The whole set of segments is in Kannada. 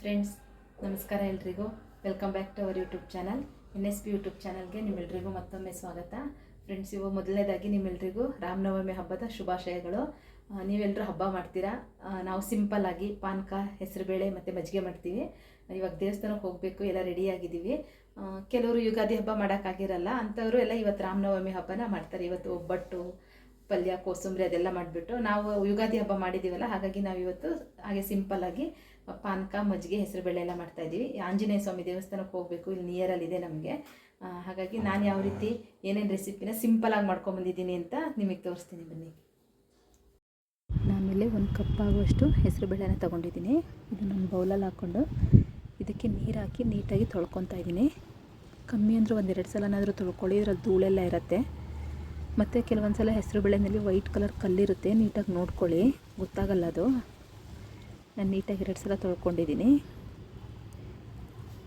ಫ್ರೆಂಡ್ಸ್ ನಮಸ್ಕಾರ ಎಲ್ರಿಗೂ. Welcome back to our YouTube channel N S P YouTube ಚಾನಲ್ಗೆ ನಿಮ್ಮೆಲ್ರಿಗೂ ಮತ್ತೊಮ್ಮೆ ಸ್ವಾಗತ. ಫ್ರೆಂಡ್ಸ್ ಇವು ಮೊದಲನೇದಾಗಿ ನಿಮ್ಮೆಲ್ರಿಗೂ ರಾಮನವಮಿ ಹಬ್ಬದ ಶುಭಾಶಯಗಳು. ನೀವೆಲ್ಲರೂ ಹಬ್ಬ ಮಾಡ್ತೀರಾ? ನಾವು ಸಿಂಪಲ್ ಆಗಿ ಪಾನಕ ಹೆಸರುಬೇಳೆ ಮತ್ತು ಮಜ್ಜಿಗೆ ಮಾಡ್ತೀವಿ. ಇವಾಗ ದೇವಸ್ಥಾನಕ್ಕೆ ಹೋಗಬೇಕು, ಎಲ್ಲ ರೆಡಿಯಾಗಿದ್ದೀವಿ ಕೆಲವರು ಯುಗಾದಿ ಹಬ್ಬ ಮಾಡೋಕ್ಕಾಗಿರಲ್ಲ ಅಂಥವರು ಎಲ್ಲ ಇವತ್ತು ರಾಮನವಮಿ ಹಬ್ಬನ ಮಾಡ್ತಾರೆ. ಇವತ್ತು ಒಬ್ಬಟ್ಟು ಪಲ್ಯ, ಕೋಸಂಬರಿ ಅದೆಲ್ಲ ಮಾಡಿಬಿಟ್ಟು ನಾವು ಯುಗಾದಿ ಹಬ್ಬ ಮಾಡಿದ್ದೀವಲ್ಲ, ಹಾಗಾಗಿ ನಾವು ಇವತ್ತು ಹಾಗೆ ಸಿಂಪಲ್ ಆಗಿ ಪಾನಕ, ಮಜ್ಜಿಗೆ, ಹೆಸರುಬೇಳೆ ಎಲ್ಲ ಮಾಡ್ತಾ ಇದ್ದೀವಿ. ಆಂಜನೇಯ ಸ್ವಾಮಿ ದೇವಸ್ಥಾನಕ್ಕೆ ಹೋಗಬೇಕು, ಇಲ್ಲಿ ನಿಯರಲ್ಲಿ ಇದೆ ನಮಗೆ. ಹಾಗಾಗಿ ನಾನು ಯಾವ ರೀತಿ ಏನೇನು ರೆಸಿಪಿನ ಸಿಂಪಲಾಗಿ ಮಾಡ್ಕೊಂಬಂದಿದ್ದೀನಿ ಅಂತ ನಿಮಗೆ ತೋರಿಸ್ತೀನಿ ಬನ್ನಿ. ನಾನಿಲ್ಲಿ ಒಂದು ಕಪ್ ಆಗುವಷ್ಟು ಹೆಸರುಬೇಳೆನ ತೊಗೊಂಡಿದ್ದೀನಿ. ಇದು ನಾನು ಬೌಲಲ್ಲಿ ಹಾಕ್ಕೊಂಡು ಇದಕ್ಕೆ ನೀರು ಹಾಕಿ ನೀಟಾಗಿ ತೊಳ್ಕೊತಾ ಇದ್ದೀನಿ. ಕಮ್ಮಿ ಅಂದರೂ ಒಂದೆರಡು ಸಲನಾದರೂ ತೊಳ್ಕೊಳ್ಳಿ, ಇದ್ರಲ್ಲಿ ಧೂಳೆಲ್ಲ ಇರುತ್ತೆ. ಮತ್ತು ಕೆಲವೊಂದು ಸಲ ಹೆಸರು ಬೇಳೆನಲ್ಲಿ ವೈಟ್ ಕಲರ್ ಕಲ್ಲಿರುತ್ತೆ, ನೀಟಾಗಿ ನೋಡ್ಕೊಳ್ಳಿ. ಗೊತ್ತಾಗಲ್ಲ ಅದು. ನಾನು ನೀಟಾಗಿ ಎರಡು ಸಲ ತೊಳ್ಕೊಂಡಿದ್ದೀನಿ.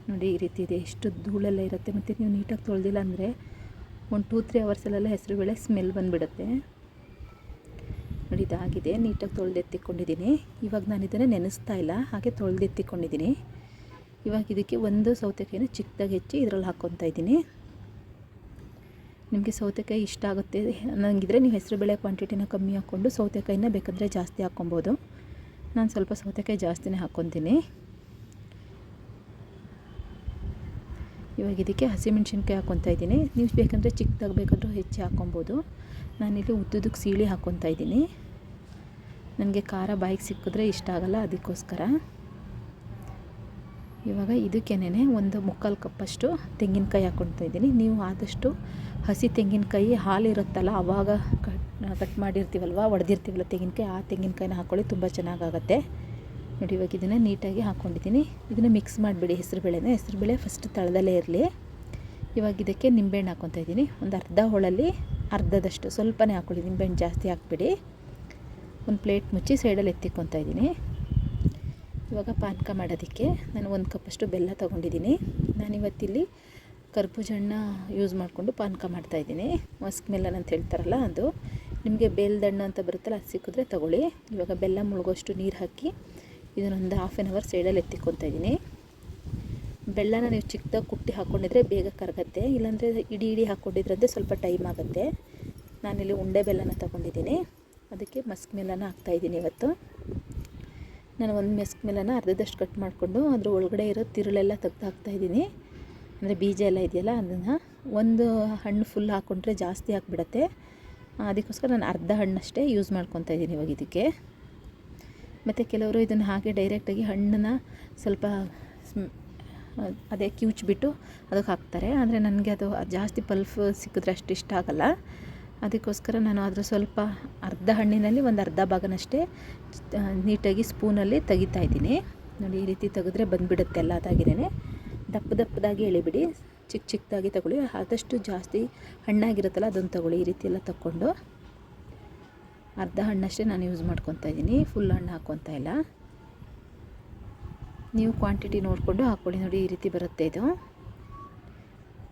ನೋಡಿ, ಈ ರೀತಿ ಇದೆ. ಎಷ್ಟು ಧೂಳೆಲ್ಲ ಇರುತ್ತೆ. ಮತ್ತು ನೀವು ನೀಟಾಗಿ ತೊಳೆದಿಲ್ಲ ಅಂದರೆ ಒಂದು ಟೂ ತ್ರೀ ಅವರ್ಸಲ್ಲೆಲ್ಲ ಹೆಸರು ಬೇಳೆ ಸ್ಮೆಲ್ ಬಂದುಬಿಡುತ್ತೆ. ನೋಡಿ, ಇದಾಗಿದೆ. ನೀಟಾಗಿ ತೊಳೆದೆತ್ತಿಕೊಂಡಿದ್ದೀನಿ. ಇವಾಗ ನಾನು ಇದನ್ನು ನೆನೆಸ್ತಾ ಇಲ್ಲ. ಹಾಗೆ ತೊಳೆದೆತ್ತಿಕೊಂಡಿದ್ದೀನಿ. ಇವಾಗ ಇದಕ್ಕೆ ಒಂದು ಸೌತೆಕಾಯಿನ ಚಿಕ್ಕದಾಗಿ ಹೆಚ್ಚಿ ಇದರಲ್ಲಿ ಹಾಕ್ಕೊತಾ ಇದ್ದೀನಿ. ನಿಮಗೆ ಸೌತೆಕಾಯಿ ಇಷ್ಟ ಆಗುತ್ತೆ ಅನ್ನಂಗಿದ್ರೆ ನೀವು ಹೆಸರುಬೇಳೆ ಕ್ವಾಂಟಿಟಿನ ಕಮ್ಮಿ ಹಾಕ್ಕೊಂಡು ಸೌತೆಕಾಯಿನ ಬೇಕಂದರೆ ಜಾಸ್ತಿ ಹಾಕ್ಕೊಬೋದು. ನಾನು ಸ್ವಲ್ಪ ಸೌತೆಕಾಯಿ ಜಾಸ್ತಿನೇ ಹಾಕ್ಕೊತೀನಿ. ಇವಾಗ ಇದಕ್ಕೆ ಹಸಿಮೆಣ್ಸಿನ್ಕಾಯಿ ಹಾಕ್ಕೊತಾ ಇದ್ದೀನಿ. ನೀವು ಬೇಕಂದರೆ ಚಿಕ್ಕದಾಗಿ ಬೇಕಾದರೂ ಹೆಚ್ಚಿ ಹಾಕ್ಕೊಬೋದು. ನಾನಿಲ್ಲಿ ಉದ್ದುದಕ್ಕೆ ಸೀಳಿ ಹಾಕ್ಕೊತಾ ಇದ್ದೀನಿ. ನನಗೆ ಖಾರ ಬಾಯಿಗೆ ಸಿಕ್ಕಿದ್ರೆ ಇಷ್ಟ ಆಗಲ್ಲ, ಅದಕ್ಕೋಸ್ಕರ. ಇವಾಗ ಇದಕ್ಕೇನೆ ಒಂದು ಮುಕ್ಕಾಲು ಕಪ್ಪಷ್ಟು ತೆಂಗಿನಕಾಯಿ ಹಾಕ್ಕೊಳ್ತಾ ಇದ್ದೀನಿ. ನೀವು ಆದಷ್ಟು ಹಸಿ ತೆಂಗಿನಕಾಯಿ ಹಾಲಿರುತ್ತಲ್ಲ ಆವಾಗ ಕಟ್ ಕಟ್ ಮಾಡಿರ್ತೀವಲ್ವ, ಒಡೆದಿರ್ತೀವಲ್ಲ ತೆಂಗಿನಕಾಯಿ, ಆ ತೆಂಗಿನಕಾಯಿನ ಹಾಕ್ಕೊಳ್ಳಿ ತುಂಬ ಚೆನ್ನಾಗಾಗತ್ತೆ. ನೋಡಿ, ಇವಾಗ ಇದನ್ನು ನೀಟಾಗಿ ಹಾಕ್ಕೊಂಡಿದ್ದೀನಿ ಇದನ್ನು ಮಿಕ್ಸ್ ಮಾಡಿಬಿಡಿ ಹೆಸರುಬೇಳೆನ ಹೆಸರುಬೇಳೆ ಫಸ್ಟ್ ತಳದಲ್ಲೇ ಇರಲಿ. ಇವಾಗ ಇದಕ್ಕೆ ನಿಂಬೆಹಣ್ಣು ಹಾಕ್ಕೊತಾ ಇದ್ದೀನಿ. ಒಂದು ಅರ್ಧ ಹೋಳಲ್ಲಿ ಅರ್ಧದಷ್ಟು ಸ್ವಲ್ಪನೇ ಹಾಕ್ಕೊಳ್ಳಿ ನಿಂಬೆಹಣ್ಣು ಜಾಸ್ತಿ ಹಾಕ್ಬಿಡಿ. ಒಂದು ಪ್ಲೇಟ್ ಮುಚ್ಚಿ ಸೈಡಲ್ಲಿ ಎತ್ತಿಕ್ಕೊತಾ ಇದ್ದೀನಿ. ಇವಾಗ ಪಾನಕ ಮಾಡೋದಕ್ಕೆ ನಾನು ಒಂದು ಕಪ್ಪಷ್ಟು ಬೆಲ್ಲ ತೊಗೊಂಡಿದ್ದೀನಿ. ನಾನಿವತ್ತಿಲ್ಲಿ ಕರ್ಬೂಜ ಹಣ್ಣ ಯೂಸ್ ಮಾಡಿಕೊಂಡು ಪಾನಕ ಮಾಡ್ತಾಯಿದ್ದೀನಿ ಮಸ್ಕ್ ಮೆಲನ್ ಅಂತ ಹೇಳ್ತಾರಲ್ಲ ಅದು. ನಿಮಗೆ ಬೇಲ್ದಣ್ಣು ಅಂತ ಬರುತ್ತಲ್ಲ, ಅದು ಸಿಕ್ಕಿದ್ರೆ ತೊಗೊಳ್ಳಿ. ಇವಾಗ ಬೆಲ್ಲ ಮುಳುಗೋಷ್ಟು ನೀರು ಹಾಕಿ ಇದನ್ನೊಂದು ಹಾಫ್ ಆನ್ ಅವರ್ ಸೈಡಲ್ಲಿ ಎತ್ತಿಕ್ಕೊತಾ ಇದ್ದೀನಿ. ಬೆಲ್ಲನ ನೀವು ಚಿಕ್ಕದಾಗಿ ಕುಟ್ಟಿ ಹಾಕ್ಕೊಂಡಿದ್ರೆ ಬೇಗ ಕರಗತ್ತೆ. ಇಲ್ಲಾಂದರೆ ಇಡೀ ಇಡೀ ಹಾಕ್ಕೊಂಡಿದ್ರಂತೆ ಸ್ವಲ್ಪ ಟೈಮ್ ಆಗುತ್ತೆ. ನಾನಿಲ್ಲಿ ಉಂಡೆ ಬೆಲ್ಲನ ತೊಗೊಂಡಿದ್ದೀನಿ. ಅದಕ್ಕೆ ಮಸ್ಕ್ ಮೆಲನ ಹಾಕ್ತಾಯಿದ್ದೀನಿ ಇವತ್ತು. ನಾನು ಒಂದು ಮೆಸ್ಕ್ ಮೆಲ್ಲನ ಅರ್ಧದಷ್ಟು ಕಟ್ ಮಾಡಿಕೊಂಡು ಅದ್ರ ಒಳಗಡೆ ಇರೋ ತಿರುಳೆಲ್ಲ ತೆಗ್ದು ಹಾಕ್ತಾಯಿದ್ದೀನಿ ಅಂದರೆ ಬೀಜ ಎಲ್ಲ ಇದೆಯಲ್ಲ ಅದನ್ನು ಒಂದು ಹಣ್ಣು ಫುಲ್ ಹಾಕ್ಕೊಂಡ್ರೆ ಜಾಸ್ತಿ ಹಾಕ್ಬಿಡತ್ತೆ ಅದಕ್ಕೋಸ್ಕರ ನಾನು ಅರ್ಧ ಹಣ್ಣಷ್ಟೇ ಯೂಸ್ ಮಾಡ್ಕೊತಾ ಇದ್ದೀನಿ ಇವಾಗ ಇದಕ್ಕೆ. ಮತ್ತು ಕೆಲವರು ಇದನ್ನು ಹಾಗೆ ಡೈರೆಕ್ಟಾಗಿ ಹಣ್ಣನ್ನು ಸ್ವಲ್ಪ ಅದೇ ಕಿವುಚ್ಬಿಟ್ಟು ಅದಕ್ಕೆ ಹಾಕ್ತಾರೆ. ಆದರೆ ನನಗೆ ಅದು ಜಾಸ್ತಿ ಪಲ್ಫ್ ಸಿಕ್ಕಿದ್ರೆ ಅಷ್ಟು ಇಷ್ಟ ಆಗಲ್ಲ. ಅದಕ್ಕೋಸ್ಕರ ನಾನು ಅದರ ಸ್ವಲ್ಪ ಅರ್ಧ ಹಣ್ಣಿನಲ್ಲಿ ಒಂದು ಅರ್ಧ ಭಾಗನಷ್ಟೇ ನೀಟಾಗಿ ಸ್ಪೂನಲ್ಲಿ ತೆಗಿತಾ ಇದ್ದೀನಿ. ನೋಡಿ ಈ ರೀತಿ ತೆಗೆದ್ರೆ ಬಂದುಬಿಡುತ್ತೆ ಎಲ್ಲ ಅದಾಗಿನೇ ದಪ್ಪ ದಪ್ಪದಾಗಿ ಎಳಿಬಿಡಿ. ಚಿಕ್ಕ ಚಿಕ್ಕದಾಗಿ ತಗೊಳ್ಳಿ. ಆದಷ್ಟು ಜಾಸ್ತಿ ಹಣ್ಣಾಗಿರುತ್ತಲ್ಲ, ಅದನ್ನು ತಗೊಳ್ಳಿ. ಈ ರೀತಿ ಎಲ್ಲ ತಗೊಂಡು ಅರ್ಧ ಹಣ್ಣಷ್ಟೇ ನಾನು ಯೂಸ್ ಮಾಡ್ಕೊತಾ ಇದ್ದೀನಿ. ಫುಲ್ ಹಣ್ಣು ಹಾಕ್ಕೊತಾ ಇಲ್ಲ. ನೀವು ಕ್ವಾಂಟಿಟಿ ನೋಡಿಕೊಂಡು ಹಾಕ್ಕೊಳ್ಳಿ ನೋಡಿ, ಈ ರೀತಿ ಬರುತ್ತೆ ಇದು.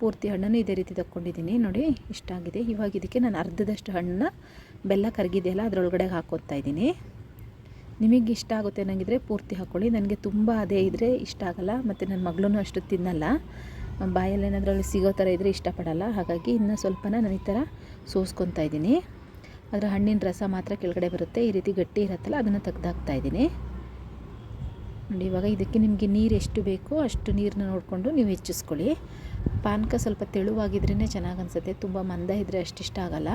ಪೂರ್ತಿ ಹಣ್ಣನ್ನು ಇದೇ ರೀತಿ ತಕ್ಕೊಂಡಿದ್ದೀನಿ ನೋಡಿ, ಇಷ್ಟ ಆಗಿದೆ. ಇವಾಗ ಇದಕ್ಕೆ ನಾನು ಅರ್ಧದಷ್ಟು ಹಣ್ಣನ್ನ ಬೆಲ್ಲ ಕರಗಿದೆಯಲ್ಲ, ಅದರೊಳಗಡೆ ಹಾಕ್ಕೊತಾ ಇದ್ದೀನಿ. ನಿಮಗೆ ಇಷ್ಟ ಆಗುತ್ತೆ ನನಗಿದ್ರೆ ಪೂರ್ತಿ ಹಾಕ್ಕೊಳ್ಳಿ ನನಗೆ ತುಂಬ ಅದೇ ಇದ್ದರೆ ಇಷ್ಟ ಆಗಲ್ಲ. ಮತ್ತು ನನ್ನ ಮಗಳೂ ಅಷ್ಟು ತಿನ್ನಲ್ಲ. ಬಾಯಲ್ಲಿ ಏನಾದರೂ ಸಿಗೋ ಥರ ಇದ್ದರೆ ಇಷ್ಟಪಡಲ್ಲ ಹಾಗಾಗಿ ಇನ್ನೂ ಸ್ವಲ್ಪ ನಾನು ಈ ಥರ ಸೋಸ್ಕೊತಾ ಇದ್ದೀನಿ. ಅದರ ಹಣ್ಣಿನ ರಸ ಮಾತ್ರ ಕೆಳಗಡೆ ಬರುತ್ತೆ. ಈ ರೀತಿ ಗಟ್ಟಿ ಇರುತ್ತಲ್ಲ, ಅದನ್ನು ತೆಗ್ದಾಕ್ತಾ ಇದ್ದೀನಿ. ನೋಡಿ, ಇವಾಗ ಇದಕ್ಕೆ ನಿಮಗೆ ನೀರು ಎಷ್ಟು ಬೇಕೋ ಅಷ್ಟು ನೀರನ್ನ ನೋಡಿಕೊಂಡು ನೀವು ಹೆಚ್ಚಿಸ್ಕೊಳ್ಳಿ. ಪಾನಕ ಸ್ವಲ್ಪ ತೆಳುವಾಗಿದ್ರೇ ಚೆನ್ನಾಗಿ ಅನಿಸುತ್ತೆ. ತುಂಬ ಮಂದ ಇದ್ದರೆ ಅಷ್ಟಿಷ್ಟ ಆಗಲ್ಲ.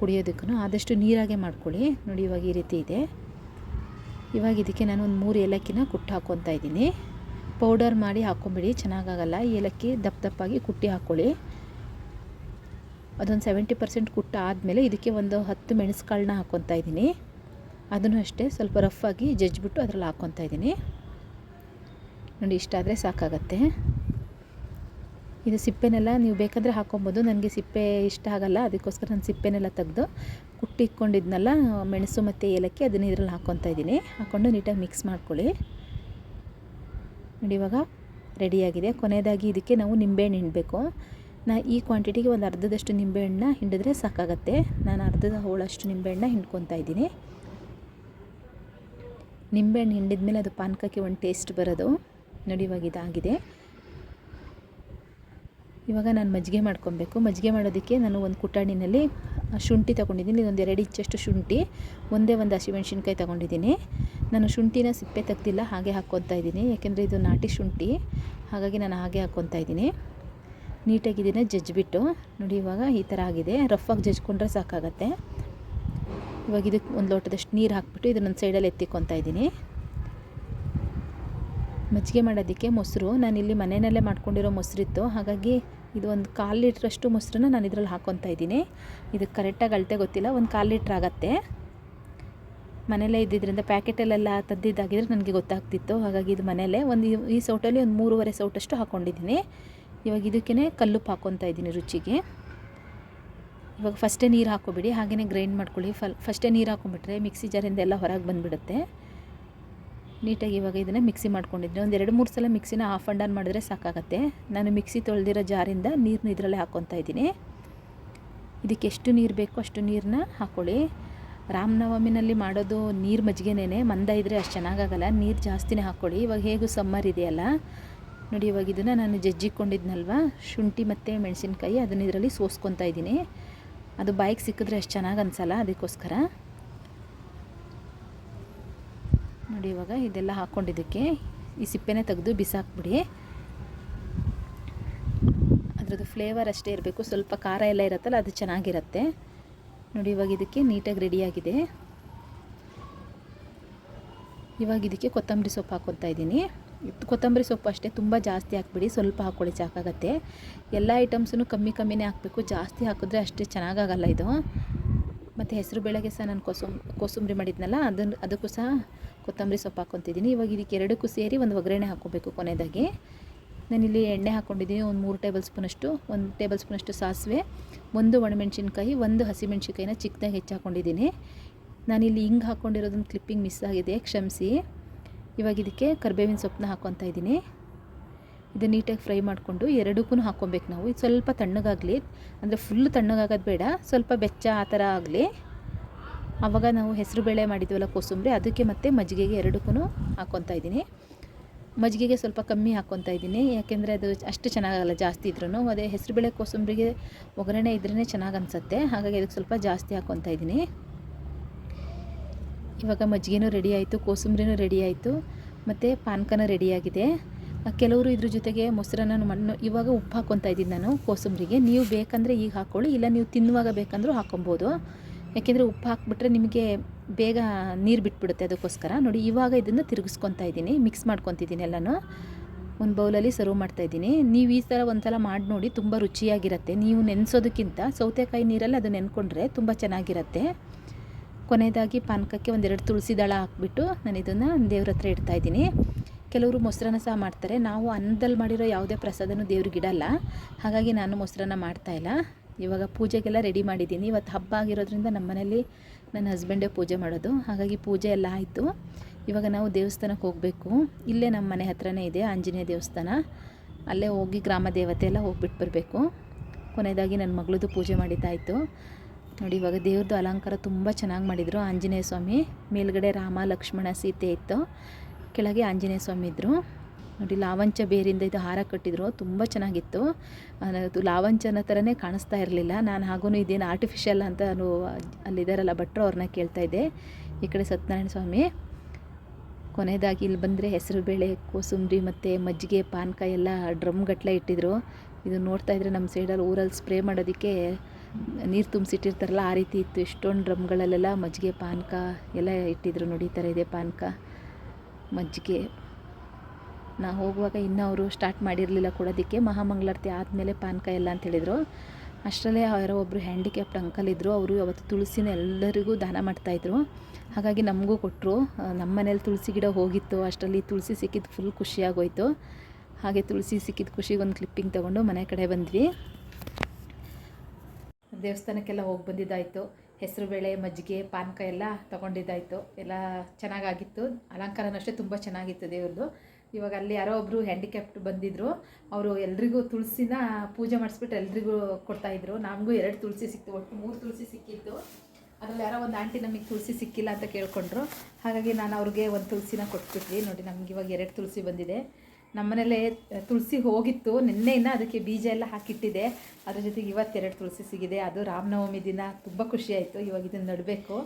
ಕುಡಿಯೋದಕ್ಕೂ ಆದಷ್ಟು ನೀರಾಗೆ ಮಾಡ್ಕೊಳ್ಳಿ. ನೋಡಿ, ಇವಾಗ ಈ ರೀತಿ ಇದೆ. ಇವಾಗ ಇದಕ್ಕೆ ನಾನು ಒಂದು ಮೂರು ಏಲಕ್ಕಿನ ಕುಟ್ಟಿ ಹಾಕ್ಕೊತಾ ಇದ್ದೀನಿ. ಪೌಡರ್ ಮಾಡಿ ಹಾಕ್ಕೊಂಬಿಡಿ, ಚೆನ್ನಾಗಾಗಲ್ಲ. ಏಲಕ್ಕಿ ದಪ್ಪ ದಪ್ಪಾಗಿ ಕುಟ್ಟಿ ಹಾಕ್ಕೊಳ್ಳಿ ಅದೊಂದು ಸೆವೆಂಟಿ ಪರ್ಸೆಂಟ್ ಕುಟ್ಟ ಆದಮೇಲೆ ಇದಕ್ಕೆ ಒಂದು ಹತ್ತು ಮೆಣಸುಕಾಳನ್ನ ಹಾಕ್ಕೊತಾ ಇದ್ದೀನಿ. ಅದನ್ನು ಅಷ್ಟೇ ಸ್ವಲ್ಪ ರಫ್ ಆಗಿ ಜಜ್ಜಿಬಿಟ್ಟು ಅದರಲ್ಲಿ ಹಾಕ್ಕೊತಾ ಇದ್ದೀನಿ. ನೋಡಿ, ಇಷ್ಟ ಆದರೆ ಸಾಕಾಗತ್ತೆ. ಇದು ಸಿಪ್ಪೆನೆಲ್ಲ ನೀವು ಬೇಕಾದರೆ ಹಾಕ್ಕೊಬೋದು ನನಗೆ ಸಿಪ್ಪೆ ಇಷ್ಟ ಆಗಲ್ಲ, ಅದಕ್ಕೋಸ್ಕರ ನಾನು ಸಿಪ್ಪೆನೆಲ್ಲ ತೆಗೆದು ಕುಟ್ಟಿ ಇಟ್ಕೊಂಡಿದ್ನಲ್ಲ ಮೆಣಸು ಮತ್ತು ಏಲಕ್ಕಿ ಅದನ್ನು ಇದರಲ್ಲಿ ಹಾಕ್ಕೊತಾ ಇದ್ದೀನಿ. ಹಾಕ್ಕೊಂಡು ನೀಟಾಗಿ ಮಿಕ್ಸ್ ಮಾಡ್ಕೊಳ್ಳಿ. ನೋಡಿ ಇವಾಗ ರೆಡಿಯಾಗಿದೆ. ಕೊನೆಯದಾಗಿ ಇದಕ್ಕೆ ನಾವು ನಿಂಬೆಹಣ್ಣು ಹಿಂಡಬೇಕು. ನಾ ಈ ಕ್ವಾಂಟಿಟಿಗೆ ಒಂದು ಅರ್ಧದಷ್ಟು ನಿಂಬೆಹಣ್ಣನ್ನ ಹಿಂಡಿದ್ರೆ ಸಾಕಾಗತ್ತೆ. ನಾನು ಅರ್ಧದ ಹೋಳಷ್ಟು ನಿಂಬೆಹಣ್ಣನ್ನ ಹಿಂಡ್ಕೊತಾ ಇದ್ದೀನಿ. ನಿಂಬೆಹಣ್ಣು ಹಿಂಡಿದ ಮೇಲೆ ಅದು ಪಾನಕಕ್ಕೆ ಒಂದು ಟೇಸ್ಟ್ ಬರೋದು. ನೋಡಿ ಇವಾಗ ಇದಾಗಿದೆ. ಇವಾಗ ನಾನು ಮಜ್ಜಿಗೆ ಮಾಡ್ಕೊಬೇಕು. ಮಜ್ಜಿಗೆ ಮಾಡೋದಕ್ಕೆ ನಾನು ಒಂದು ಕುಟಾಣಿನಲ್ಲಿ ಶುಂಠಿ ತೊಗೊಂಡಿದ್ದೀನಿ. ಇದೊಂದು ಎರಡು ಇಂಚಷ್ಟು ಶುಂಠಿ, ಒಂದೇ ಒಂದು ಹಸಿಮೆಣ್ಸಿನ್ಕಾಯಿ ತೊಗೊಂಡಿದ್ದೀನಿ. ನಾನು ಶುಂಠಿನ ಸಿಪ್ಪೆ ತೆಗ್ದಿಲ್ಲ, ಹಾಗೆ ಹಾಕ್ಕೊತಾ ಇದ್ದೀನಿ. ಯಾಕೆಂದರೆ ಇದು ನಾಟಿ ಶುಂಠಿ, ಹಾಗಾಗಿ ನಾನು ಹಾಗೆ ಹಾಕ್ಕೊತಾ ಇದ್ದೀನಿ. ನೀಟಾಗಿ ಇದನ್ನು ಜಜ್ಜಿಬಿಟ್ಟು ನೋಡಿ ಇವಾಗ ಈ ಥರ ಆಗಿದೆ. ರಫಾಗಿ ಜಜ್ಕೊಂಡ್ರೆ ಸಾಕಾಗತ್ತೆ. ಇವಾಗ ಇದಕ್ಕೆ ಒಂದು ಲೋಟದಷ್ಟು ನೀರು ಹಾಕ್ಬಿಟ್ಟು ಇದನ್ನೊಂದು ಸೈಡಲ್ಲಿ ಎತ್ತಿಕೊತಾ ಇದ್ದೀನಿ. ಮಜ್ಜಿಗೆ ಮಾಡೋದಕ್ಕೆ ಮೊಸರು. ನಾನಿಲ್ಲಿ ಮನೆಯಲ್ಲೇ ಮಾಡ್ಕೊಂಡಿರೋ ಮೊಸರಿತ್ತು. ಹಾಗಾಗಿ ಇದು ಒಂದು ಕಾಲು ಲೀಟ್ರಷ್ಟು ಮೊಸರನ್ನ ನಾನು ಇದರಲ್ಲಿ ಹಾಕ್ಕೊತಾ ಇದ್ದೀನಿ. ಇದಕ್ಕೆ ಕರೆಕ್ಟಾಗಿ ಅಳತೆ ಗೊತ್ತಿಲ್ಲ, ಒಂದು ಕಾಲು ಲೀಟ್ರ್ ಆಗುತ್ತೆ. ಮನೇಲೇ ಇದ್ದಿದ್ದರಿಂದ ಪ್ಯಾಕೆಟಲ್ಲೆಲ್ಲ ತದ್ದಿದ್ದಾಗಿದ್ರೆ ನನಗೆ ಗೊತ್ತಾಗ್ತಿತ್ತು, ಹಾಗಾಗಿ ಇದು ಮನೇಲೇ ಒಂದು ಈ- ಸೌಟಲ್ಲಿ ಒಂದು ಮೂರುವರೆ ಸೌಟಷ್ಟು ಹಾಕ್ಕೊಂಡಿದ್ದೀನಿ ಇವಾಗ ಇದಕ್ಕೇ ಕಲ್ಲುಪ್ಪು ಹಾಕ್ಕೊತಾ ಇದ್ದೀನಿ ರುಚಿಗೆ. ಇವಾಗ ಫಸ್ಟೇ ನೀರು ಹಾಕ್ಕೊಬಿಡಿ ಹಾಗೆಯೇ ಗ್ರೈಂಡ್ ಮಾಡ್ಕೊಳ್ಳಿ. ಫಲ್, ಫಸ್ಟೇ ನೀರು ಹಾಕ್ಕೊಂಬಿಟ್ರೆ ಮಿಕ್ಸಿ ಜಾರಿಂದ ಎಲ್ಲ ಹೊರಗೆ ಬಂದುಬಿಡುತ್ತೆ. ನೀಟಾಗಿ ಇವಾಗ ಇದನ್ನು ಮಿಕ್ಸಿ ಮಾಡ್ಕೊಂಡಿದ್ದೀನಿ ಒಂದು ಎರಡು ಮೂರು ಸಲ ಮಿಕ್ಸಿನ ಆಫ್ ಆ್ಯಂಡ್ ಆನ್ ಮಾಡಿದ್ರೆ ಸಾಕಾಗತ್ತೆ. ನಾನು ಮಿಕ್ಸಿ ತೊಳೆದಿರೋ ಜಾರಿಂದ ನೀರನ್ನ ಇದರಲ್ಲೇ ಹಾಕ್ಕೊತಾ ಇದ್ದೀನಿ. ಇದಕ್ಕೆ ಎಷ್ಟು ನೀರು ಬೇಕೋ ಅಷ್ಟು ನೀರನ್ನ ಹಾಕ್ಕೊಳ್ಳಿ ರಾಮನವಮಿನಲ್ಲಿ ಮಾಡೋದು ನೀರು ಮಜ್ಜಿಗೆನೇ ಮಂದ ಇದ್ದರೆ ಅಷ್ಟು ಚೆನ್ನಾಗಾಗಲ್ಲ. ನೀರು ಜಾಸ್ತಿನೇ ಹಾಕ್ಕೊಳ್ಳಿ ಇವಾಗ ಹೇಗೂ ಸಮ್ಮರ್ ಇದೆಯಲ್ಲ? ನೋಡಿ, ಇವಾಗ ಇದನ್ನು ನಾನು ಜಜ್ಜಿಕೊಂಡಿದ್ನಲ್ವ? ಶುಂಠಿ ಮತ್ತು ಮೆಣಸಿನ್ಕಾಯಿ ಅದನ್ನ ಇದರಲ್ಲಿ ಸೋಸ್ಕೊತಾ ಇದ್ದೀನಿ. ಅದು ಬಾಯಿಗೆ ಸಿಕ್ಕಿದ್ರೆ ಅಷ್ಟು ಚೆನ್ನಾಗಿ ಅನಿಸಲ್ಲ ಅದಕ್ಕೋಸ್ಕರ. ನೋಡಿ ಇವಾಗ ಇದೆಲ್ಲ ಹಾಕ್ಕೊಂಡಿದ್ದಕ್ಕೆ ಈ ಸಿಪ್ಪೆನೇ ತೆಗೆದು ಬಿಸಾಕ್ಬಿಡಿ. ಅದರದ್ದು ಫ್ಲೇವರ್ ಅಷ್ಟೇ ಇರಬೇಕು. ಸ್ವಲ್ಪ ಖಾರ ಎಲ್ಲ ಇರುತ್ತಲ್ಲ, ಅದು ಚೆನ್ನಾಗಿರುತ್ತೆ. ನೋಡಿ ಇವಾಗ ಇದಕ್ಕೆ ನೀಟಾಗಿ ರೆಡಿಯಾಗಿದೆ ಇವಾಗ ಇದಕ್ಕೆ ಕೊತ್ತಂಬರಿ ಸೊಪ್ಪು ಹಾಕ್ಕೊತಾ ಇದ್ದೀನಿ. ಇದು ಕೊತ್ತಂಬರಿ ಸೊಪ್ಪು ಅಷ್ಟೇ, ತುಂಬ ಜಾಸ್ತಿ ಹಾಕ್ಬಿಡಿ. ಸ್ವಲ್ಪ ಹಾಕ್ಕೊಳ್ಳಿ ಸಾಕಾಗತ್ತೆ ಎಲ್ಲ ಐಟಮ್ಸೂ ಕಮ್ಮಿ ಕಮ್ಮಿನೇ ಹಾಕಬೇಕು. ಜಾಸ್ತಿ ಹಾಕಿದ್ರೆ ಅಷ್ಟೇ ಚೆನ್ನಾಗಾಗಲ್ಲ ಇದು. ಮತ್ತು ಹೆಸರು ಬೇಳೆಗೆ ಸಹ ನಾನು ಕೋಸಂ, ಕೋಸಂಬರಿ ಮಾಡಿದ್ನಲ್ಲ ಅದನ್ನು ಅದಕ್ಕೂ ಸಹ ಕೊತ್ತಂಬರಿ ಸೊಪ್ಪು ಹಾಕ್ಕೊತಿದ್ದೀನಿ. ಇವಾಗ ಇದಕ್ಕೆ ಎರಡಕ್ಕೂ ಸೇರಿ ಒಂದು ಒಗ್ಗರಣೆ ಹಾಕ್ಕೋಬೇಕು ಕೊನೆಯದಾಗಿ ನಾನಿಲ್ಲಿ ಎಣ್ಣೆ ಹಾಕ್ಕೊಂಡಿದ್ದೀನಿ, ಒಂದು ಮೂರು ಟೇಬಲ್ ಸ್ಪೂನಷ್ಟು, ಒಂದು ಟೇಬಲ್ ಸ್ಪೂನಷ್ಟು ಸಾಸಿವೆ, ಒಂದು ಒಣಮೆಣ್ಸಿನ್ಕಾಯಿ, ಒಂದು ಹಸಿಮೆಣ್ಸಿನ್ಕಾಯಿನ ಚಿಕ್ಕದಾಗಿ ಹೆಚ್ಚು ಹಾಕ್ಕೊಂಡಿದ್ದೀನಿ. ನಾನಿಲ್ಲಿ ಹಿಂಗೆ ಹಾಕ್ಕೊಂಡಿರೋದೊಂದು ಕ್ಲಿಪ್ಪಿಂಗ್ ಮಿಸ್ ಆಗಿದೆ, ಕ್ಷಮಿಸಿ. ಇವಾಗ ಇದಕ್ಕೆ ಕರ್ಬೇವಿನ ಸೊಪ್ಪನ್ನ ಹಾಕ್ಕೊತಾ ಇದ್ದೀನಿ. ಇದು ನೀಟಾಗಿ ಫ್ರೈ ಮಾಡಿಕೊಂಡು ಎರಡಕ್ಕೂ ಹಾಕ್ಕೊಬೇಕು ನಾವು. ಇದು ಸ್ವಲ್ಪ ತಣ್ಣಗಾಗಲಿ, ಅಂದರೆ ಫುಲ್ ತಣ್ಣಗಾಗೋದು ಬೇಡ, ಸ್ವಲ್ಪ ಬೆಚ್ಚ ಆ ಥರ ಆಗಲಿ. ಆವಾಗ ನಾವು ಹೆಸರು ಬೇಳೆ ಮಾಡಿದ್ವಲ್ಲ ಕೋಸಂಬರಿ, ಅದಕ್ಕೆ ಮತ್ತು ಮಜ್ಜಿಗೆಗೆ ಎರಡಕ್ಕೂ ಹಾಕ್ಕೊತಾ ಇದ್ದೀನಿ. ಮಜ್ಜಿಗೆಗೆ ಸ್ವಲ್ಪ ಕಮ್ಮಿ ಹಾಕ್ಕೊತಾ ಇದ್ದೀನಿ, ಯಾಕೆಂದರೆ ಅದು ಅಷ್ಟು ಚೆನ್ನಾಗಲ್ಲ ಜಾಸ್ತಿ ಇದ್ರೂ ಅದೇ ಹೆಸರುಬೇಳೆ ಕೋಸಂಬರಿಗೆ ಒಗ್ಗರಣೆ ಇದ್ರೇ ಚೆನ್ನಾಗಿ ಅನಿಸುತ್ತೆ, ಹಾಗಾಗಿ ಅದಕ್ಕೆ ಸ್ವಲ್ಪ ಜಾಸ್ತಿ ಹಾಕ್ಕೊತಾ ಇದ್ದೀನಿ. ಇವಾಗ ಮಜ್ಜಿಗೆನೂ ರೆಡಿ ಆಯಿತು, ಕೋಸಂಬರಿನೂ ರೆಡಿ ಆಯಿತು, ಮತ್ತು ಪಾನಕನ ರೆಡಿಯಾಗಿದೆ ಕೆಲವರು ಇದ್ರ ಜೊತೆಗೆ ಮೊಸರನ್ನ ಮಣ್ಣು ಇವಾಗ ಉಪ್ಪು ಹಾಕ್ಕೊತಾ ಇದ್ದೀನಿ ನಾನು, ಕೋಸಂಬರಿಗೆ. ನೀವು ಬೇಕಂದರೆ ಈಗ ಹಾಕ್ಕೊಳ್ಳಿ ಇಲ್ಲ ನೀವು ತಿನ್ನುವಾಗ ಬೇಕಂದ್ರೂ ಹಾಕ್ಕೊಬೋದು ಯಾಕೆಂದರೆ ಉಪ್ಪು ಹಾಕ್ಬಿಟ್ರೆ ನಿಮಗೆ ಬೇಗ ನೀರು ಬಿಟ್ಬಿಡುತ್ತೆ ಅದಕ್ಕೋಸ್ಕರ. ನೋಡಿ, ಇವಾಗ ಇದನ್ನು ತಿರುಗಿಸ್ಕೊತಾ ಇದ್ದೀನಿ ಮಿಕ್ಸ್ ಮಾಡ್ಕೊತಿದ್ದೀನಿ ಎಲ್ಲನೂ. ಒಂದು ಬೌಲಲ್ಲಿ ಸರ್ವ್ ಮಾಡ್ತಾ ಇದ್ದೀನಿ. ನೀವು ಈ ಥರ ಒಂದು ಸಲ ಮಾಡಿ ನೋಡಿ ತುಂಬ ರುಚಿಯಾಗಿರುತ್ತೆ. ನೀವು ನೆನೆಸೋದಕ್ಕಿಂತ ಸೌತೆಕಾಯಿ ನೀರಲ್ಲಿ ಅದು ನೆನ್ಕೊಂಡ್ರೆ ತುಂಬ ಚೆನ್ನಾಗಿರುತ್ತೆ. ಕೊನೆಯದಾಗಿ ಪಾನಕಕ್ಕೆ ಒಂದೆರಡು ತುಳಸಿ ದಳ ಹಾಕ್ಬಿಟ್ಟು ನಾನು ಇದನ್ನು ದೇವ್ರ ಹತ್ರ ಇಡ್ತಾಯಿದ್ದೀನಿ ಕೆಲವರು ಮೊಸರನ್ನ ಸಹ ಮಾಡ್ತಾರೆ. ನಾವು ಅನ್ನದಲ್ಲಿ ಮಾಡಿರೋ ಯಾವುದೇ ಪ್ರಸಾದನೂ ದೇವ್ರಿಗೆ ಇಡಲ್ಲ. ಹಾಗಾಗಿ ನಾನು ಮೊಸರನ್ನ ಮಾಡ್ತಾಯಿಲ್ಲ ಇವಾಗ ಪೂಜೆಗೆಲ್ಲ ರೆಡಿ ಮಾಡಿದ್ದೀನಿ. ಇವತ್ತು ಹಬ್ಬ ಆಗಿರೋದ್ರಿಂದ ನಮ್ಮ ಮನೇಲಿ ನನ್ನ ಹಸ್ಬೆಂಡೇ ಪೂಜೆ ಮಾಡೋದು. ಹಾಗಾಗಿ ಪೂಜೆ ಎಲ್ಲ ಆಯಿತು. ಇವಾಗ ನಾವು ದೇವಸ್ಥಾನಕ್ಕೆ ಹೋಗಬೇಕು. ಇಲ್ಲೇ ನಮ್ಮ ಮನೆ ಹತ್ರನೇ ಇದೆ ಆಂಜನೇಯ ದೇವಸ್ಥಾನ. ಅಲ್ಲೇ ಹೋಗಿ ಗ್ರಾಮ ದೇವತೆ ಎಲ್ಲ ಹೋಗ್ಬಿಟ್ಟು ಬರಬೇಕು. ಕೊನೆಯದಾಗಿ ನನ್ನ ಮಗಳದು ಪೂಜೆ ಮಾಡಿದ್ದಾಯಿತು ನೋಡಿ, ಇವಾಗ ದೇವ್ರದ್ದು ಅಲಂಕಾರ ತುಂಬ ಚೆನ್ನಾಗಿ ಮಾಡಿದರು ಆಂಜನೇಯ ಸ್ವಾಮಿ. ಮೇಲ್ಗಡೆ ರಾಮ, ಲಕ್ಷ್ಮಣ, ಸೀತೆ ಇತ್ತು. ಕೆಳಗೆ ಆಂಜನೇಯ ಸ್ವಾಮಿ ಇದ್ದರು ನೋಡಿ, ಲಾವಂಚ ಬೇರಿಂದ ಇದು ಹಾರ ಕಟ್ಟಿದ್ರು. ತುಂಬ ಚೆನ್ನಾಗಿತ್ತು. ಅದು ಲಾವಂಚನ ಥರನೇ ಕಾಣಿಸ್ತಾ ಇರಲಿಲ್ಲ. ನಾನು ಹಾಗೂ ಇದೇನು ಆರ್ಟಿಫಿಷಿಯಲ್ ಅಂತ ನಾನು ಅಲ್ಲಿದ್ದಾರಲ್ಲ ಭಟ್ರು ಅವ್ರನ್ನ ಕೇಳ್ತಾ ಇದ್ದೆ. ಈ ಕಡೆ ಸತ್ಯನಾರಾಯಣ ಸ್ವಾಮಿ. ಕೊನೆಯದಾಗಿ ಇಲ್ಲಿ ಬಂದರೆ ಹೆಸರು ಬೇಳೆ, ಕೋಸುಂಬ್ರಿ ಮತ್ತು ಮಜ್ಜಿಗೆ, ಪಾನಕ, ಎಲ್ಲ ಡ್ರಮ್ ಗಟ್ಟಲೆ ಇಟ್ಟಿದ್ರು. ಇದು ನೋಡ್ತಾ ಇದ್ರೆ ನಮ್ಮ ಸೈಡಲ್ಲಿ ಊರಲ್ಲಿ ಸ್ಪ್ರೇ ಮಾಡೋದಕ್ಕೆ ನೀರು ತುಂಬಿಸಿಟ್ಟಿರ್ತಾರಲ್ಲ, ಆ ರೀತಿ ಇತ್ತು. ಎಷ್ಟೊಂದು ಡ್ರಮ್ಗಳಲ್ಲೆಲ್ಲ ಮಜ್ಜಿಗೆ, ಪಾನಕ ಎಲ್ಲ ಇಟ್ಟಿದ್ರು ನೋಡಿ, ಈ ಥರ ಇದೆ ಪಾನಕ. ಮಜ್ಜಿಗೆ. ನಾ ಹೋಗುವಾಗ ಇನ್ನೂ ಅವರು ಸ್ಟಾರ್ಟ್ ಮಾಡಿರಲಿಲ್ಲ ಕೊಡೋದಕ್ಕೆ ಮಹಾಮಂಗಳಾರತಿ ಆದಮೇಲೆ ಪಾನಕ ಎಲ್ಲ ಅಂತ ಹೇಳಿದರು. ಅಷ್ಟರಲ್ಲೇ ಯಾರೋ ಒಬ್ಬರು ಹ್ಯಾಂಡಿಕ್ಯಾಪ್ಟ್ ಅಂಕಲ್ ಇದ್ದರು ಅವರು ಅವತ್ತು ತುಳಸಿನ ಎಲ್ಲರಿಗೂ ದಾನ ಮಾಡ್ತಾಯಿದ್ರು ಹಾಗಾಗಿ ನಮಗೂ ಕೊಟ್ಟರು ನಮ್ಮ ಮನೇಲಿ ತುಳಸಿ ಗಿಡ ಹೋಗಿತ್ತು. ಅಷ್ಟರಲ್ಲಿ ತುಳಸಿ ಸಿಕ್ಕಿದ್ದು ಫುಲ್ ಖುಷಿಯಾಗೋಯಿತು. ಹಾಗೆ ತುಳಸಿ ಸಿಕ್ಕಿದ ಖುಷಿಗೆ ಒಂದು ಕ್ಲಿಪ್ಪಿಂಗ್ ತೊಗೊಂಡು ಮನೆ ಕಡೆ ಬಂದ್ವಿ. ದೇವಸ್ಥಾನಕ್ಕೆಲ್ಲ ಹೋಗಿ ಬಂದಿದ್ದಾಯಿತು. ಹೆಸರುಬೇಳೆ ಮಜ್ಜಿಗೆ, ಪಾನಕ ಎಲ್ಲ ತೊಗೊಂಡಿದ್ದಾಯಿತು. ಎಲ್ಲ ಚೆನ್ನಾಗಾಗಿತ್ತು. ಅಲಂಕಾರನೂ ಅಷ್ಟೇ ತುಂಬ ಚೆನ್ನಾಗಿತ್ತು ದೇವ್ರದ್ದು ಇವಾಗ ಅಲ್ಲಿ ಯಾರೋ ಒಬ್ಬರು ಹ್ಯಾಂಡಿಕ್ಯಾಪ್ಟ್ ಬಂದಿದ್ದರು ಅವರು ಎಲ್ರಿಗೂ ತುಳಸಿನ ಪೂಜೆ ಮಾಡಿಸ್ಬಿಟ್ಟು ಎಲ್ರಿಗೂ ಕೊಡ್ತಾಯಿದ್ರು ನಮಗೂ ಎರಡು ತುಳಸಿ ಸಿಕ್ತು, ಒಟ್ಟು ಮೂರು ತುಳಸಿ ಸಿಕ್ಕಿತ್ತು. ಅದರಲ್ಲಿ ಯಾರೋ ಒಂದು ಆಂಟಿ ನಮಗೆ ತುಳಸಿ ಸಿಕ್ಕಿಲ್ಲ ಅಂತ ಕೇಳಿಕೊಂಡ್ರು. ಹಾಗಾಗಿ ನಾನು ಅವ್ರಿಗೆ ಒಂದು ತುಳಸಿನ ಕೊಟ್ಬಿಟ್ವಿ. ನೋಡಿ, ನಮ್ಗೆ ಇವಾಗ ಎರಡು ತುಳಸಿ ಬಂದಿದೆ. ನಮ್ಮನೇಲೆ ತುಳಸಿ ಹೋಗಿತ್ತು. ನಿನ್ನೆಯಿಂದ ಅದಕ್ಕೆ ಬೀಜ ಎಲ್ಲ ಹಾಕಿಟ್ಟಿದೆ. ಅದ್ರ ಜೊತೆಗೆ ಇವತ್ತೆರಡು ತುಳಸಿ ಸಿಗಿದೆ. ಅದು ರಾಮನವಮಿ ದಿನ. ತುಂಬ ಖುಷಿ ಆಯಿತು. ಇವಾಗ ಇದನ್ನು ನಡಬೇಕು.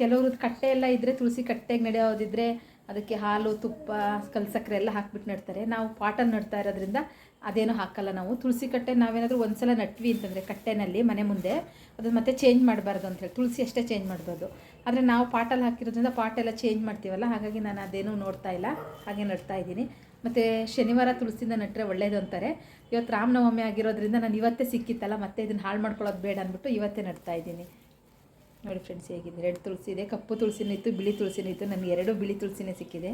ಕೆಲವರು ಕಟ್ಟೆ ಎಲ್ಲ ಇದ್ದರೆ ತುಳಸಿ ಕಟ್ಟೆಗೆ ನಡೆಯೋದಿದ್ರೆ ಅದಕ್ಕೆ ಹಾಲು, ತುಪ್ಪ ಕಲ್ಸಕ್ಕರೆ ಎಲ್ಲ ಹಾಕ್ಬಿಟ್ಟು ನೆಡ್ತಾರೆ. ನಾವು ಪಾಟಲ್ಲಿ ನಡ್ತಾ ಇರೋದ್ರಿಂದ ಅದೇನೂ ಹಾಕಲ್ಲ ನಾವು. ತುಳಸಿ ಕಟ್ಟೆ ನಾವೇನಾದರೂ ಒಂದು ಸಲ ನಟ್ವಿ ಅಂತಂದರೆ ಕಟ್ಟೆನಲ್ಲಿ, ಮನೆ ಮುಂದೆ ಅದನ್ನು ಮತ್ತೆ ಚೇಂಜ್ ಮಾಡಬಾರ್ದು ಅಂತೇಳಿ ತುಳಸಿ ಅಷ್ಟೇ ಚೇಂಜ್ ಮಾಡ್ಬೋದು ಆದರೆ ನಾವು ಪಾಟಲ್ಲಿ ಹಾಕಿರೋದ್ರಿಂದ ಪಾಟೆಲ್ಲ ಚೇಂಜ್ ಮಾಡ್ತೀವಲ್ಲ? ಹಾಗಾಗಿ ನಾನು ಅದೇನೂ ನೋಡ್ತಾ ಇಲ್ಲ. ಹಾಗೆ ನಡ್ತಾ ಇದ್ದೀನಿ. ಮತ್ತು ಶನಿವಾರ ತುಳಸಿಯಿಂದ ನಟ್ಟರೆ ಒಳ್ಳೇದು ಅಂತಾರೆ. ಇವತ್ತು ರಾಮನವಮಿ ಆಗಿರೋದ್ರಿಂದ ನಾನು ಇವತ್ತೇ ಸಿಕ್ಕಿತ್ತಲ್ಲ, ಮತ್ತೆ ಇದನ್ನು ಹಾಳು ಮಾಡ್ಕೊಳ್ಳೋದು ಬೇಡ ಅಂದ್ಬಿಟ್ಟು ಇವತ್ತೇ ನಡ್ತಾ ಇದ್ದೀನಿ. ನೋಡಿ ಫ್ರೆಂಡ್ಸ್ ಹೇಗಿದೆ. ರೆಡ್ ತುಳಸಿ ಇದೆ. ಕಪ್ಪು ತುಳಸಿನೂ ಇತ್ತು ಬಿಳಿ ತುಳಸಿನೂ ಇತ್ತು ನನಗೆ ಎರಡು ಬಿಳಿ ತುಳಸಿನೇ ಸಿಕ್ಕಿದೆ.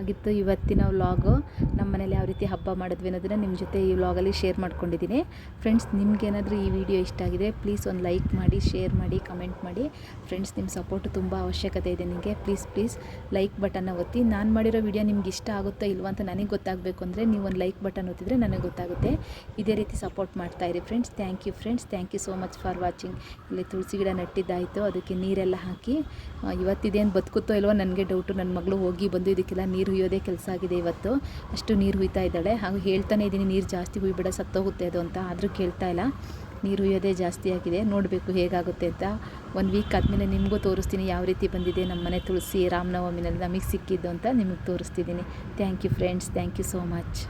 ಆಗಿತ್ತು ಇವತ್ತಿನ ವ್ಲಾಗು. ನಮ್ಮ ಮನೇಲಿ ಯಾವ ರೀತಿ ಹಬ್ಬ ಮಾಡಿದ್ವಿ ಅನ್ನೋದನ್ನು ನಿಮ್ಮ ಜೊತೆ ಈ ವ್ಲಾಗಲ್ಲಿ ಶೇರ್ ಮಾಡ್ಕೊಂಡಿದ್ದೀನಿ. ಫ್ರೆಂಡ್ಸ್ ನಿಮಗೇನಾದರೂ ಈ ವಿಡಿಯೋ ಇಷ್ಟ ಆಗಿದೆ ಪ್ಲೀಸ್ ಒಂದು ಲೈಕ್ ಮಾಡಿ ಶೇರ್ ಮಾಡಿ ಕಮೆಂಟ್ ಮಾಡಿ. ಫ್ರೆಂಡ್ಸ್ ನಿಮ್ಮ ಸಪೋರ್ಟ್ ತುಂಬ ಅವಶ್ಯಕತೆ ಇದೆ ನಿಮಗೆ. ಪ್ಲೀಸ್ ಪ್ಲೀಸ್ ಲೈಕ್ ಬಟನ್ನ ಒತ್ತಿ. ನಾನು ಮಾಡಿರೋ ವಿಡಿಯೋ ನಿಮ್ಗೆ ಇಷ್ಟ ಆಗುತ್ತೋ ಇಲ್ವೋ ಅಂತ ನನಗೆ ಗೊತ್ತಾಗಬೇಕು ಅಂದರೆ ನೀವು ಒಂದು ಲೈಕ್ ಬಟನ್ ಒತ್ತಿದ್ರೆ ನನಗೆ ಗೊತ್ತಾಗುತ್ತೆ. ಇದೇ ರೀತಿ ಸಪೋರ್ಟ್ ಮಾಡ್ತಾ ಇರಿ friends thank you friends thank you so much for watching ಇಲ್ಲಿ ತುಳಸಿ ಗಿಡ ನೆಟ್ಟಿದ್ದಾಯಿತು. ಅದಕ್ಕೆ ನೀರೆಲ್ಲ ಹಾಕಿ. ಇವತ್ತಿದೇನು ಬದುಕುತ್ತೋ ಇಲ್ವೋ, ನನಗೆ ಡೌಟು ನನ್ನ ಮಗಳು ಹೋಗಿ ಬಂದು ಇದಕ್ಕೆಲ್ಲ ನೀರು ಹುಯ್ಯೋದೇ ಕೆಲಸ ಆಗಿದೆ ಇವತ್ತು. ಅಷ್ಟು ನೀರು ಹುಯ್ತಾ ಇದ್ದಾಳೆ. ಹಾಗೂ ಹೇಳ್ತಾನೆ ಇದ್ದೀನಿ, ನೀರು ಜಾಸ್ತಿ ಹುಯ್ಬೇಡ, ಸತ್ತೋಗುತ್ತೆ ಅದು ಅಂತ. ಆದರೂ ಕೇಳ್ತಾ ಇಲ್ಲ. ನೀರು ಹುಯ್ಯೋದೇ ಜಾಸ್ತಿ ಆಗಿದೆ. ನೋಡಬೇಕು ಹೇಗಾಗುತ್ತೆ ಅಂತ. ಒಂದು ವೀಕ್ ಆದಮೇಲೆ ನಿಮಗೂ ತೋರಿಸ್ತೀನಿ ಯಾವ ರೀತಿ ಬಂದಿದೆ ನಮ್ಮ ಮನೆ ತುಳಸಿ ರಾಮನವಮಿನಲ್ಲಿ ನಮಗೆ ಸಿಕ್ಕಿದ್ದು ಅಂತ ನಿಮಗೆ ತೋರಿಸ್ತಿದ್ದೀನಿ. Thank you friends thank you so much